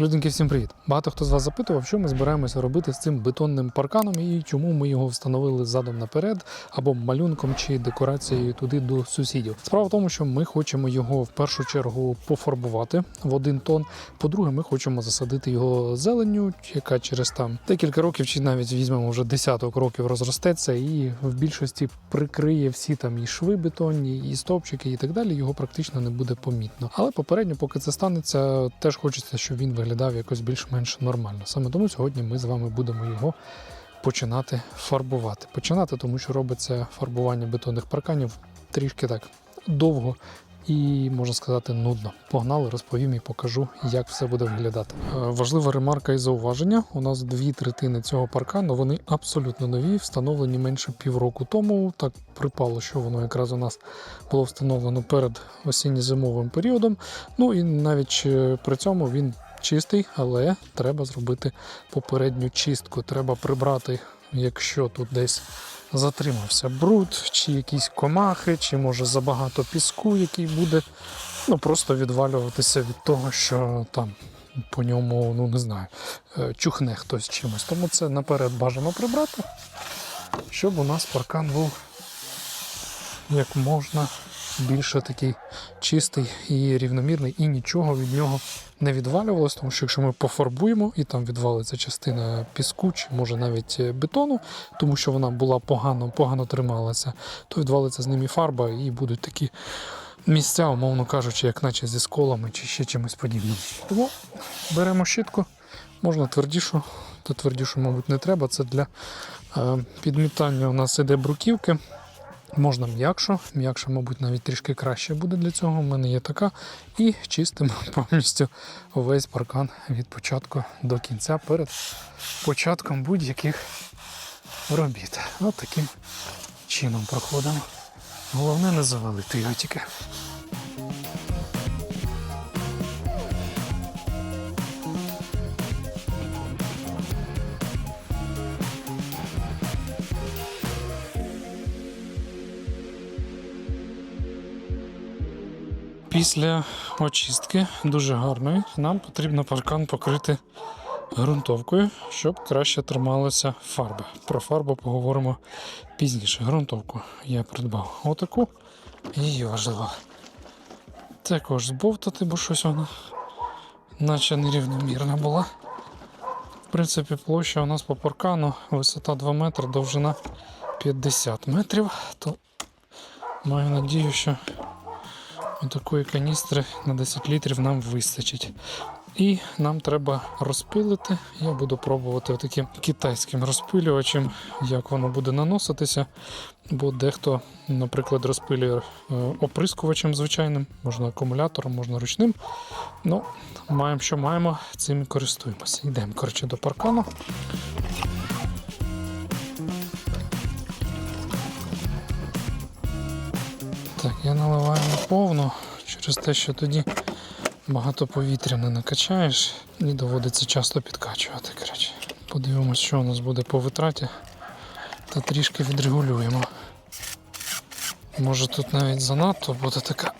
Людинки, всім привіт! Багато хто з вас запитував, що ми збираємося робити з цим бетонним парканом і чому ми його встановили задом наперед або малюнком чи декорацією туди до сусідів. Справа в тому, що ми хочемо його в першу чергу пофарбувати в один тон. По-друге, ми хочемо засадити його зеленню, яка через там декілька років, чи навіть візьмемо вже десяток років розростеться, і в більшості прикриє всі там і шви бетонні, і стовпчики, і так далі. Його практично не буде помітно. Але попередньо, поки це станеться, теж хочеться, щоб він виглядав якось більш-менш нормально. Саме тому сьогодні ми з вами будемо його починати фарбувати. Починати, тому що робиться фарбування бетонних парканів трішки так довго. І можна сказати нудно. Погнали, розповім і покажу, як все буде виглядати. Е, Важлива ремарка і зауваження. У нас дві третини цього паркану. Вони абсолютно нові, встановлені менше півроку тому. Так припало, що воно якраз у нас було встановлено перед осінньо-зимовим періодом. Ну і навіть е, при цьому він чистий, але треба зробити попередню чистку. Треба прибрати, якщо тут десь затримався бруд, чи якісь комахи, чи може забагато піску, який буде ну, просто відвалюватися від того, що там по ньому, ну не знаю, е, чухне хтось чимось. Тому це наперед бажано прибрати, щоб у нас паркан був як можна більше такий чистий і рівномірний, і нічого від нього не відвалювалось, тому що якщо ми пофарбуємо і там відвалиться частина піску, чи може навіть е, бетону, тому що вона була погано, погано трималася, то відвалиться з ним і фарба, і будуть такі місця, умовно кажучи, як наче зі сколами чи ще чимось подібним. Тому беремо щітку, можна твердішу, то твердішу, мабуть, не треба. Це для е, підмітання у нас іде бруківки. Можна м'якшу, м'якше, мабуть, навіть трішки краще буде для цього. У мене є така. І чистимо повністю весь паркан від початку до кінця перед початком будь-яких робіт. От таким чином проходимо. Головне не завалити його тільки. Після очистки дуже гарної нам потрібно паркан покрити ґрунтовкою, щоб краще трималася фарба. Про фарбу поговоримо пізніше. Ґрунтовку я придбав отаку, її важливо. Також збовтати, бо щось вона наче нерівномірна була. В принципі, площа у нас по паркану, висота 2 метри, довжина 50 метрів. То маю надію, що Такої каністри на 10 літрів нам вистачить. І нам треба розпилити. Я буду пробувати таким китайським розпилювачем, як воно буде наноситися. Бо дехто, наприклад, розпилює е, оприскувачем звичайним, можна акумулятором, можна ручним. Ну, маємо, що маємо, цим і користуємося. Йдемо коротше, до паркану. Так, я наливаю на повну через те, що тоді багато повітря не накачаєш і доводиться часто підкачувати. Коротше. Подивимось, що у нас буде по витраті, та трішки відрегулюємо. Може тут навіть занадто буде така.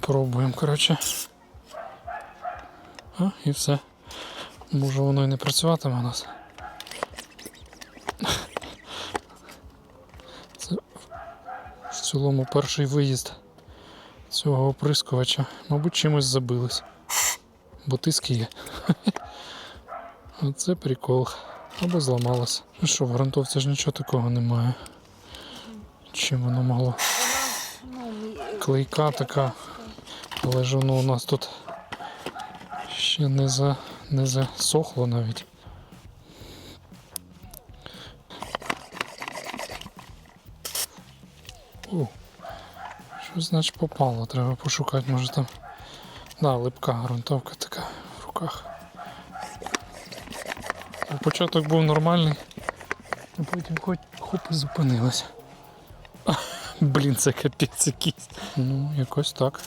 Пробуємо, коротше. А, і все. Може воно і не працюватиме у нас. Цілому перший виїзд цього оприскувача. Мабуть, чимось забилось. Бо тиск є. Оце прикол. Або зламалось. Ну що, в грунтовці ж нічого такого немає. Чим воно могло? Клейка така. Але ж воно у нас тут ще не, за, не засохло навіть. О, що значить попало? Треба пошукати, може там. Да, липка ґрунтовка така в руках. Початок був нормальний, а потім хоч хоп і зупинилась. Блін, це капець якийсь. Ну, якось так.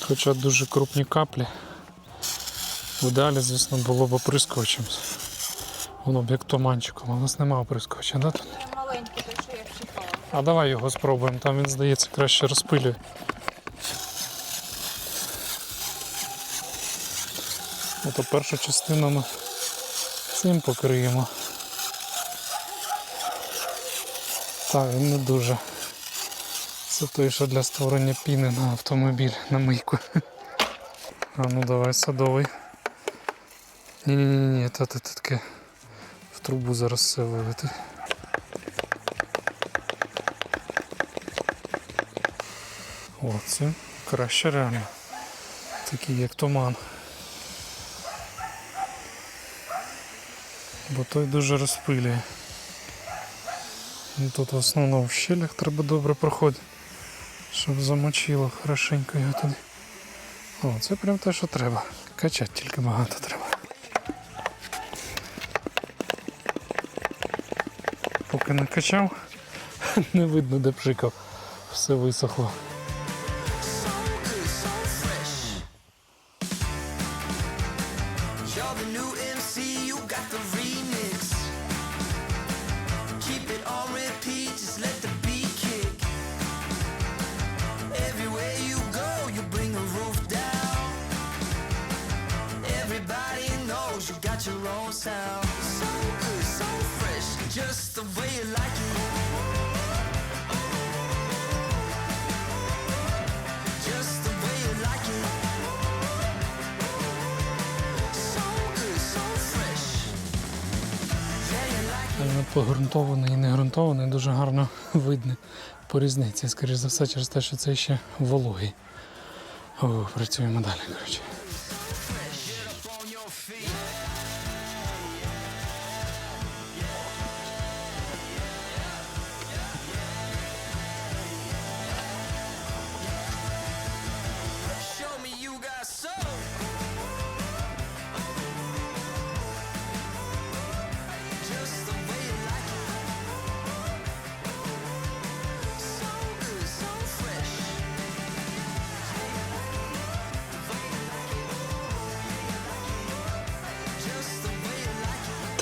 Хоча дуже крупні каплі. В ідеалі, звісно, було б оприскувачем. Воно б як туманчиком, а у нас немає оприскувача, да? тут? Маленький, той, що я вчіпала. А давай його спробуємо, там він, здається, краще розпилює. Ото першу частину ми цим покриємо. Так, він не дуже. Це той, що для створення піни на автомобіль, на мийку. А ну давай садовий. Ні-ні-ні, та та таке в трубу зараз все вилетить. О, це краще реально. Такий як туман. Бо той дуже розпилює. Ну, Тут в основному в щелях треба добре проходити, щоб замочило хорошенько його туди. О, це прям те, що треба. Качати тільки багато треба. Поки не качав, не видно, де пшикав. Все висохло. Ґрунтований дуже гарно видно по різниці. Скоріше за все, через те, що це ще вологий. О, працюємо далі, коротше.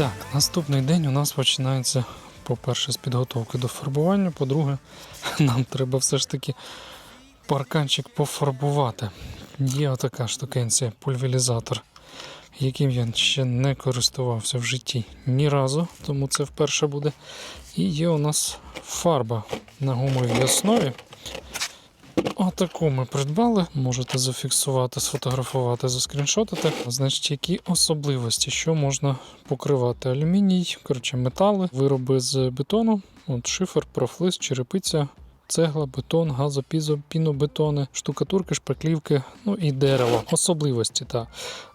Так, наступний день у нас починається, по-перше, з підготовки до фарбування. По-друге, нам треба все ж таки парканчик пофарбувати. Є отака штукенція, пульверізатор, яким я ще не користувався в житті ні разу, тому це вперше буде. І є у нас фарба на гумовій основі. Отаку ми придбали. Можете зафіксувати, сфотографувати, заскріншотити. Значить, які особливості, що можна покривати? Алюміній, коротше, метали, вироби з бетону, от шифер, профлис, черепиця. Цегла, бетон, газопізо, пінобетони, штукатурки, шпаклівки, ну і дерево. Особливості та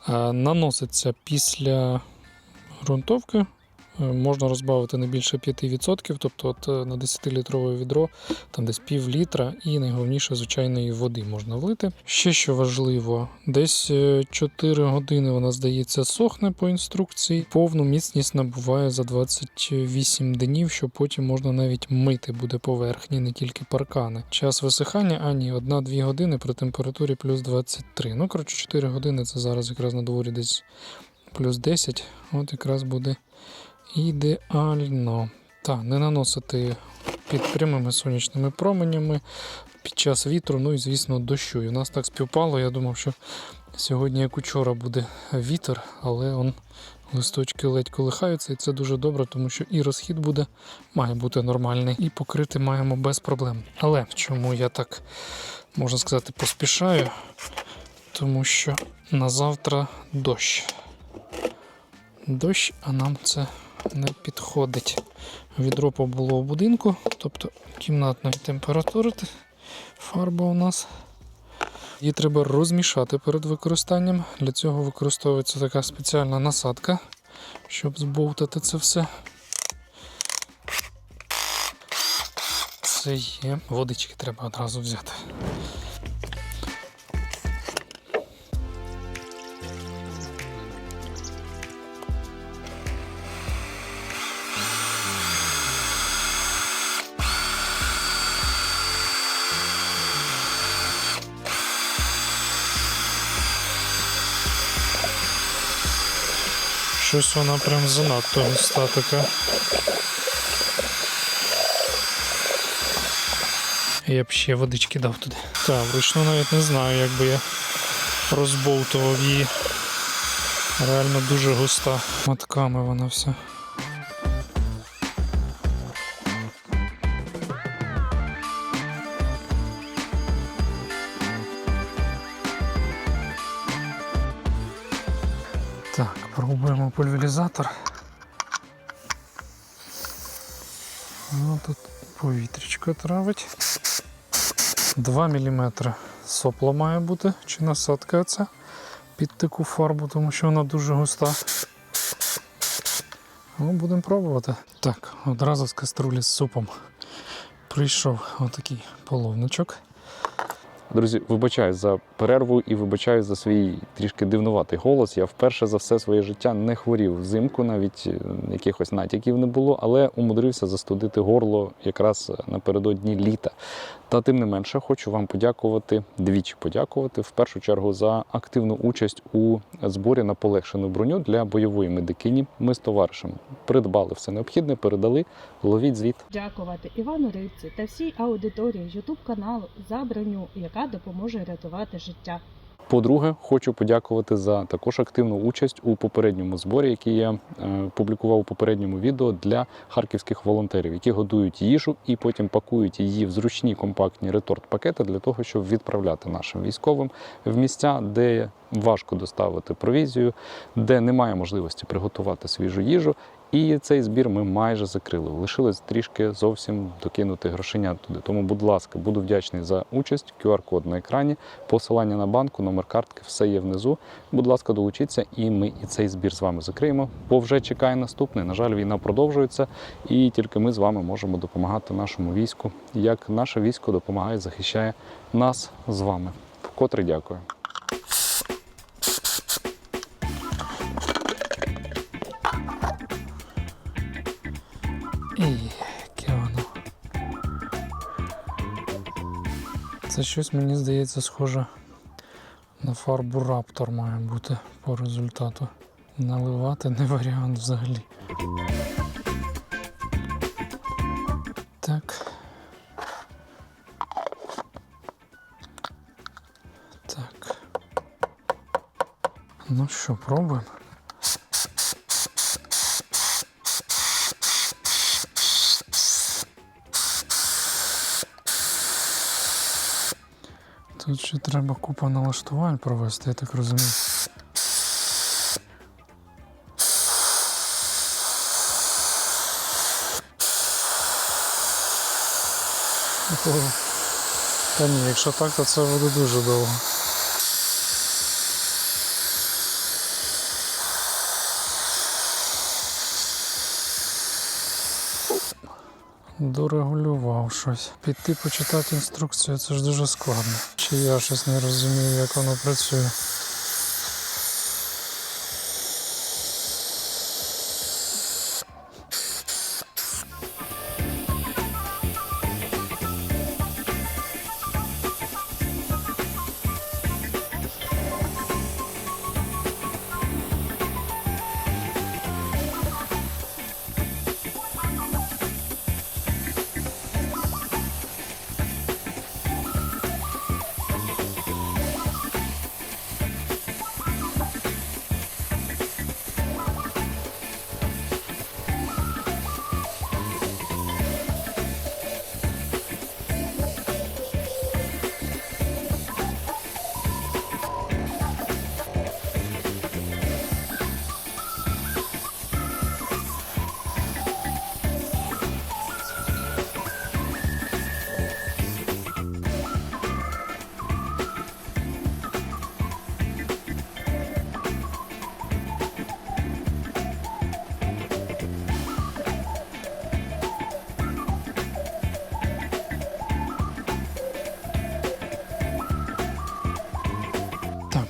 е, наноситься після ґрунтовки. Е, Можна розбавити не більше 5%, тобто от е, на 10-літрове відро там десь пів літра, і найголовніше звичайної води можна влити. Ще що важливо, десь е, 4 години вона здається сохне по інструкції. Повну міцність набуває за 28 днів, що потім можна навіть мити буде поверхні, не тільки паркани. Час висихання, а ні, 1-2 години при температурі плюс 23. Ну коротше, 4 години це зараз якраз на дворі десь плюс 10. От якраз буде ідеально. Так, не наносити під прямими сонячними променями під час вітру, ну і звісно, дощу. І у нас так співпало. Я думав, що сьогодні, як учора, буде вітер, але он листочки ледь колихаються, і це дуже добре, тому що і розхід буде, має бути нормальний, і покрити маємо без проблем. Але чому я так можна сказати поспішаю? Тому що на завтра дощ. Дощ, а нам це не підходить. Відро побуло в будинку, тобто кімнатної температури фарба у нас. Її треба розмішати перед використанням. Для цього використовується така спеціальна насадка, щоб збовтати це все. Це є. Водички треба одразу взяти. Щось вона прям занадто густа така. Я б ще водички дав туди. Так, вручну навіть не знаю, як би я розбовтував її. Реально дуже густа. Матками вона вся. Пробуємо пульверізатор. Ну, тут повітрячко травить. 2 мм сопло має бути, чи насадка ця під таку фарбу, тому що вона дуже густа. Ну, будемо пробувати. Так, одразу з каструлі з супом прийшов отакий половничок. Друзі, вибачаю за перерву і вибачаю за свій трішки дивнуватий голос. Я вперше за все своє життя не хворів взимку, навіть е, якихось натяків не було, але умудрився застудити горло якраз напередодні літа. Та тим не менше, хочу вам подякувати, двічі подякувати в першу чергу за активну участь у зборі на полегшену броню для бойової медикині. Ми з товаришем придбали все необхідне, передали. Ловіть звіт. Дякувати Івану Рибці та всій аудиторії Ютуб каналу за броню, яка допоможе рятувати життя. По-друге, хочу подякувати за також активну участь у попередньому зборі, який я е, публікував у попередньому відео для харківських волонтерів, які годують їжу і потім пакують її в зручні компактні реторт-пакети для того, щоб відправляти нашим військовим в місця, де важко доставити провізію, де немає можливості приготувати свіжу їжу. І цей збір ми майже закрили. Лишилось трішки зовсім докинути грошенят туди. Тому, будь ласка, буду вдячний за участь. QR-код на екрані, посилання на банку, номер картки, все є внизу. Будь ласка, долучіться, і ми і цей збір з вами закриємо. Бо вже чекає наступний. На жаль, війна продовжується, і тільки ми з вами можемо допомагати нашому війську, як наше військо допомагає, захищає нас з вами. Вкотре дякую. Щось, мені здається, схоже на фарбу Раптор має бути по результату. Наливати не варіант взагалі. Так. Так. Ну що, пробуємо. Тут ще треба купа налаштувань провести, я так розумію. Та ні, якщо так, то це буде дуже довго. Дорегулював щось. Піти почитати інструкцію, це ж дуже складно. Чи я щось не розумію, як воно працює.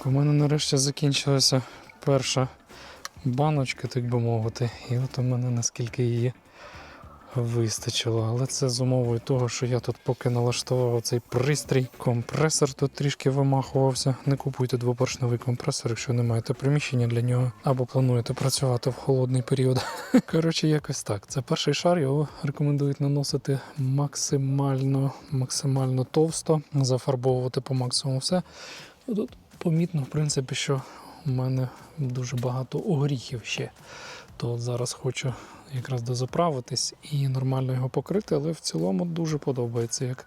У мене нарешті закінчилася перша баночка, так би мовити. І от у мене наскільки її вистачило. Але це з умовою того, що я тут поки налаштував цей пристрій. Компресор тут трішки вимахувався. Не купуйте двопоршневий компресор, якщо не маєте приміщення для нього, або плануєте працювати в холодний період. Коротше, якось так. Це перший шар, його рекомендують наносити максимально, максимально товсто, зафарбовувати по максимуму все. Тут помітно, в принципі, що у мене дуже багато огріхів ще. То от зараз хочу якраз дозаправитись і нормально його покрити, але в цілому дуже подобається, як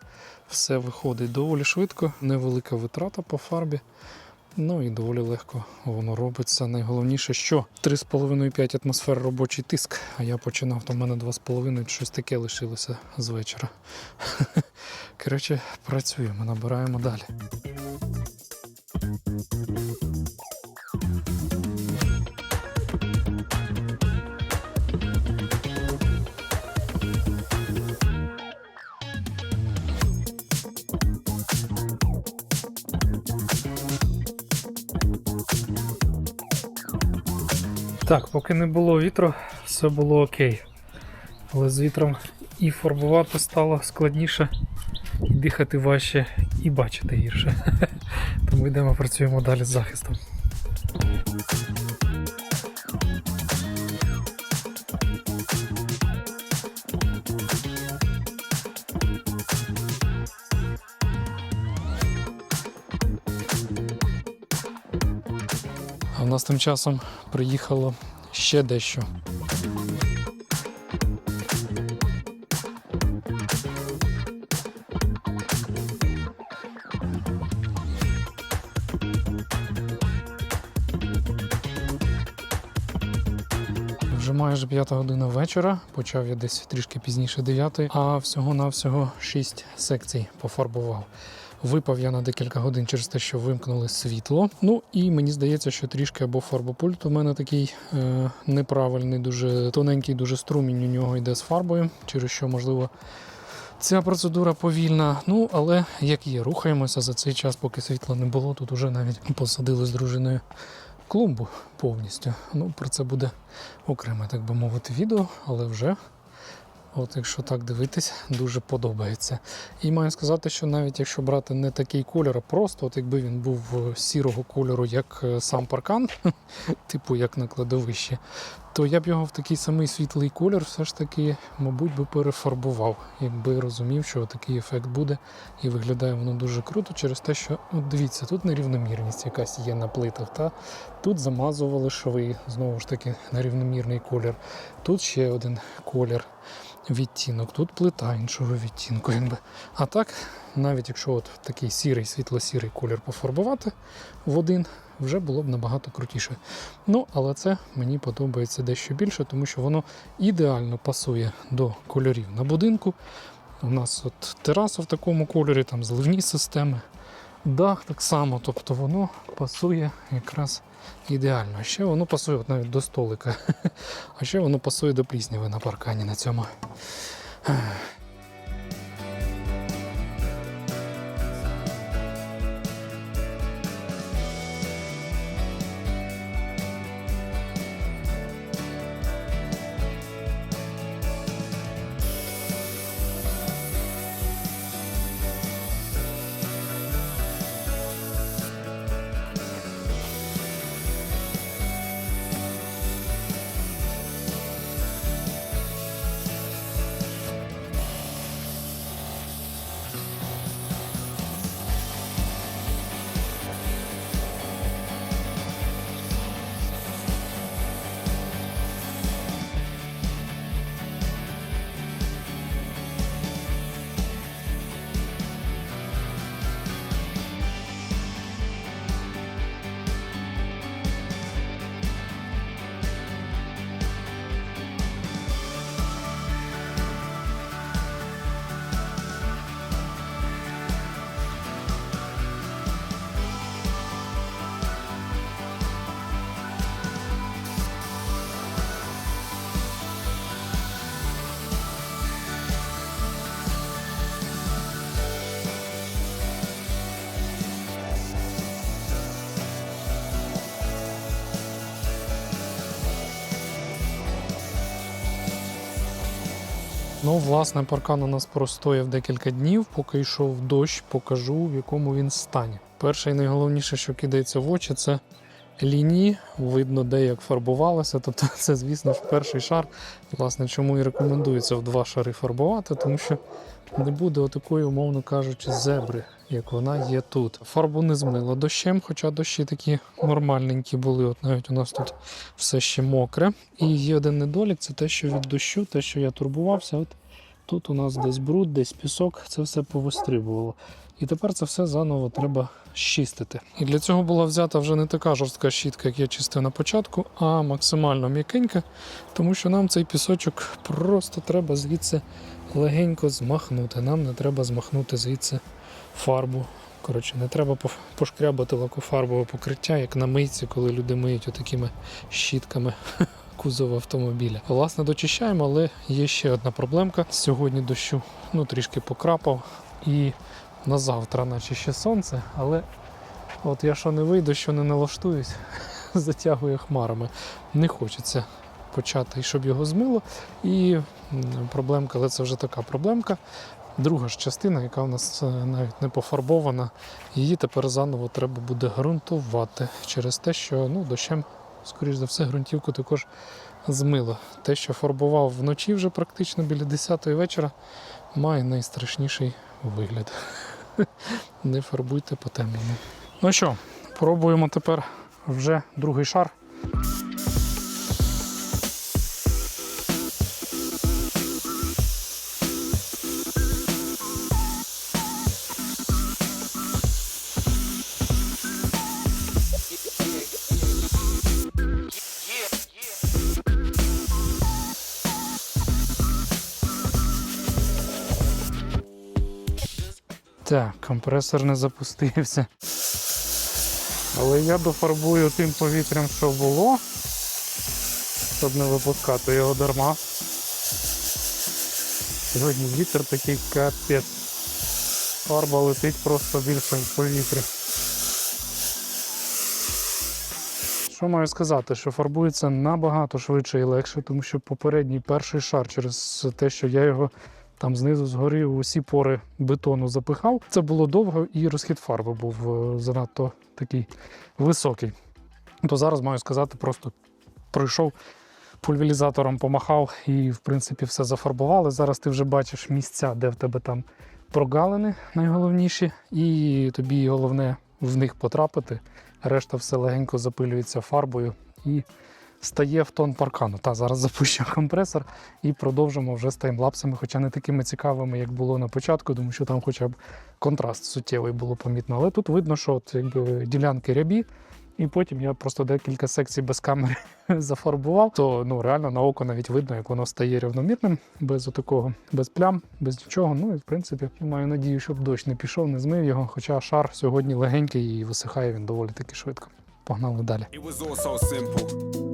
все виходить доволі швидко, невелика витрата по фарбі. Ну і доволі легко воно робиться. Найголовніше, що 3,5-5 атмосфер робочий тиск, а я починав, то в мене 2,5, щось таке лишилося з вечора. Коротше, працюємо, набираємо далі. Так, поки не було вітру, все було окей. Але з вітром і фарбувати стало складніше, і дихати важче, і бачити гірше. Тому йдемо працюємо далі з захистом. Нас тим часом приїхало ще дещо. Вже майже п'ята година вечора. Почав я десь трішки пізніше 9, а всього-навсього 6 секцій пофарбував. Випав я на декілька годин через те, що вимкнули світло. Ну і мені здається, що трішки або фарбопульт у мене такий е, неправильний, дуже тоненький, дуже струмінь у нього йде з фарбою, через що, можливо, ця процедура повільна. Ну, але як є, рухаємося за цей час, поки світла не було. Тут уже навіть посадили з дружиною клумбу повністю. Ну, про це буде окреме, так би мовити, відео, але вже. От, якщо так дивитись, дуже подобається. І маю сказати, що навіть якщо брати не такий кольор, а просто, от якби він був е, сірого кольору, як е, сам паркан, типу як на кладовищі, то я б його в такий самий світлий колір все ж таки, мабуть, би перефарбував, якби розумів, що такий ефект буде, і виглядає воно дуже круто через те, що от дивіться, тут нерівномірність якась є на плитах. Та? Тут замазували шви, знову ж таки, нерівномірний колір. Тут ще один колір відтінок, тут плита іншого відтінку. Якби. А так, навіть якщо от такий сірий, світло-сірий колір пофарбувати в один, вже було б набагато крутіше. Ну, але це мені подобається дещо більше, тому що воно ідеально пасує до кольорів на будинку. У нас от тераса в такому кольорі, там зливні системи, дах так само, тобто воно пасує якраз ідеально. Ще воно пасує от навіть до столика. А ще воно пасує до плісняви на паркані на цьому. Ну, власне, паркан у нас простояв декілька днів, поки йшов дощ, покажу, в якому він стані. Перше і найголовніше, що кидається в очі, це лінії. Видно, де як фарбувалося. Тобто, це, звісно ж, перший шар. Власне, чому і рекомендується в два шари фарбувати, тому що не буде отакої, умовно кажучи, зебри, як вона є тут. Фарбу не змило дощем, хоча дощі такі нормальненькі були. От навіть у нас тут все ще мокре. І є один недолік це те, що від дощу, те, що я турбувався, от тут у нас десь бруд, десь пісок, це все повистрибувало. І тепер це все заново треба щистити. І для цього була взята вже не така жорстка щітка, як я чистив на початку, а максимально м'якенька, тому що нам цей пісочок просто треба звідси легенько змахнути. Нам не треба змахнути звідси фарбу. Коротше, не треба пошкрябати лакофарбове покриття, як на мийці, коли люди миють отакими щітками. Кузов автомобіля. Власне, дочищаємо, але є ще одна проблемка. Сьогодні дощу ну, трішки покрапав, і на завтра, наче ще сонце, але от я що не вийду, що не налаштуюсь, затягує хмарами. Не хочеться почати, щоб його змило. І проблемка, але це вже така проблемка. Друга ж частина, яка у нас е, навіть не пофарбована, її тепер заново треба буде ґрунтувати через те, що ну, дощем, скоріш за все, ґрунтівку також змило. Те, що фарбував вночі вже практично біля 10 вечора, має найстрашніший вигляд. Не фарбуйте по темному. Ну що, пробуємо тепер вже другий шар. Так, компресор не запустився. Але я дофарбую тим повітрям, що було, щоб не випускати його дарма. Сьогодні вітер такий капець. Фарба летить просто більше в повітрі. Що маю сказати, що фарбується набагато швидше і легше, тому що попередній перший шар через те, що я його там знизу згори усі пори бетону запихав. Це було довго і розхід фарби був е, занадто такий високий. То зараз маю сказати, просто пройшов пульверізатором, помахав і, в принципі, все зафарбували. Зараз ти вже бачиш місця, де в тебе там прогалини найголовніші, і тобі головне в них потрапити. Решта все легенько запилюється фарбою і стає в тон паркану. Та зараз запущу компресор і продовжимо вже з таймлапсами, хоча не такими цікавими, як було на початку, тому що там хоча б контраст суттєвий було помітно. Але тут видно, що от, якби, ділянки рябі, і потім я просто декілька секцій без камери зафарбував, то ну, реально на око навіть видно, як воно стає рівномірним, без отакого, без плям, без нічого. Ну і в принципі маю надію, щоб дощ не пішов, не змив його. Хоча шар сьогодні легенький і висихає він доволі таки швидко. Погнали далі. It was all so simple.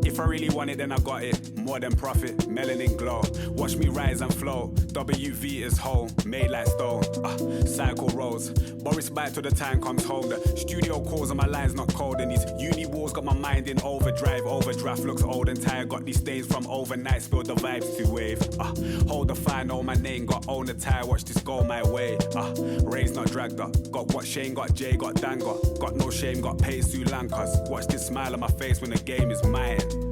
If I really want it, then I got it. More than profit, melanin glow. Watch me rise and flow. WV is whole, made like stone. Uh, cycle rolls. Boris bite till the time comes home. The studio calls and my line's not cold. And these uni walls got my mind in overdrive. Overdraft looks old and tired. Got these stains from overnight. Spilled the vibes to wave. Uh, hold the fire, know my name. Got own the tire. Watch this go my way. Uh, rain's not dragged up. Got what Shane got, Jay got Dan got. Got no shame, got paid Sri Lankas. Watch this smile on my face when the game is mine.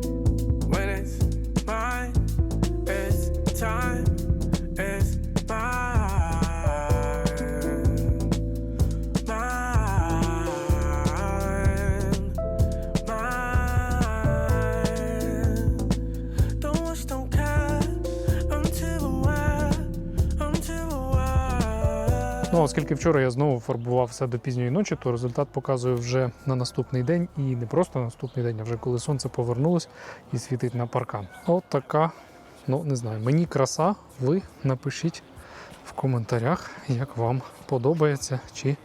Ну, оскільки вчора я знову фарбував все до пізньої ночі, то результат показує вже на наступний день, і не просто на наступний день, а вже коли сонце повернулось і світить на паркан. От така, ну не знаю, мені краса. Ви напишіть в коментарях, як вам подобається, чи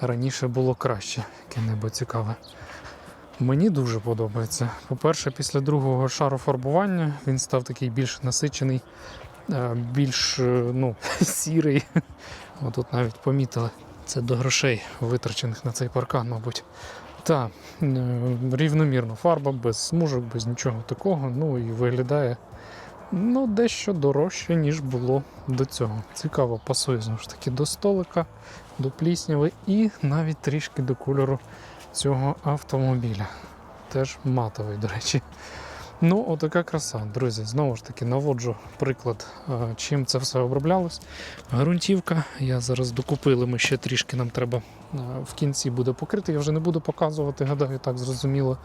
раніше було краще, яке-небудь цікаве. Мені дуже подобається. По-перше, після другого шару фарбування він став такий більш насичений, е, більш е, ну, сірий. Отут навіть помітили. Це до грошей, витрачених на цей паркан, мабуть. Та е, рівномірно фарба, без смужок, без нічого такого. Ну і виглядає ну, дещо дорожче, ніж було до цього. Цікаво, пасує знову ж таки до столика, до плісняви і навіть трішки до кольору цього автомобіля. Теж матовий, до речі. Ну, отака краса, друзі. Знову ж таки, наводжу приклад, е, чим це все оброблялось. Грунтівка. Я зараз докупили, ми ще трішки нам треба е, в кінці буде покрити. Я вже не буду показувати, гадаю, так зрозуміло,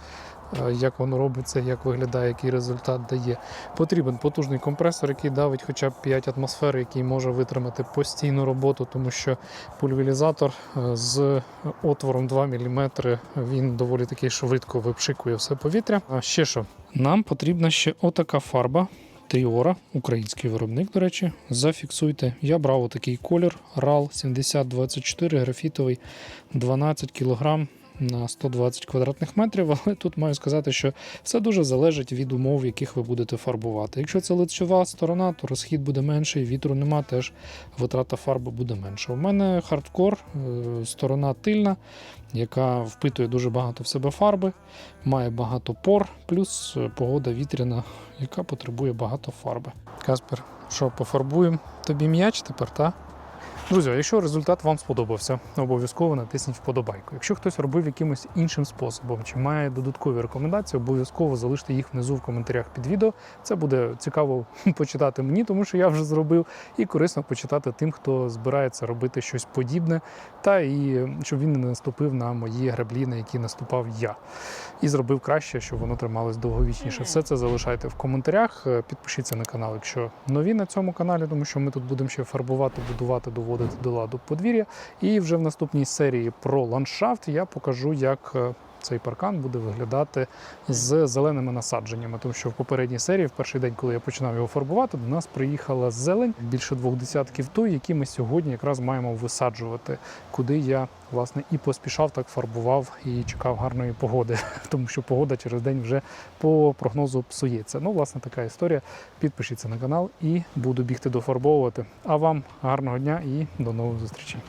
е, як воно робиться, як виглядає, який результат дає. Потрібен потужний компресор, який давить хоча б 5 атмосфер, який може витримати постійну роботу, тому що пульверізатор е, з отвором 2 мм він доволі таки швидко випшикує все повітря. А ще що? Нам потрібна ще отака фарба. Тріора, український виробник, до речі, зафіксуйте. Я брав отакий колір RAL 7024 графітовий 12 кг на 120 квадратних метрів, але тут маю сказати, що все дуже залежить від умов, яких ви будете фарбувати. Якщо це лицьова сторона, то розхід буде менший, вітру нема, теж витрата фарби буде менша. У мене хардкор, е, сторона тильна, яка впитує дуже багато в себе фарби, має багато пор, плюс е, погода вітряна, яка потребує багато фарби. Каспер, що пофарбуємо тобі м'яч тепер, та? Друзі, якщо результат вам сподобався, обов'язково натисніть вподобайку. Якщо хтось робив якимось іншим способом чи має додаткові рекомендації, обов'язково залиште їх внизу в коментарях під відео. Це буде цікаво почитати мені, тому що я вже зробив, і корисно почитати тим, хто збирається робити щось подібне, та і щоб він не наступив на мої граблі, на які наступав я. І зробив краще, щоб воно трималось довговічніше. Все це залишайте в коментарях. Підпишіться на канал, якщо нові на цьому каналі, тому що ми тут будемо ще фарбувати, будувати, доводити до ладу подвір'я. І вже в наступній серії про ландшафт я покажу, як е, цей паркан буде виглядати з зеленими насадженнями. Тому що в попередній серії, в перший день, коли я починав його фарбувати, до нас приїхала зелень більше двох десятків той, які ми сьогодні якраз маємо висаджувати, куди я власне і поспішав, так фарбував і чекав гарної погоди, тому що погода через день вже по прогнозу псується. Ну, власне, така історія. Підпишіться на канал і буду бігти дофарбовувати. А вам гарного дня і до нових зустрічей.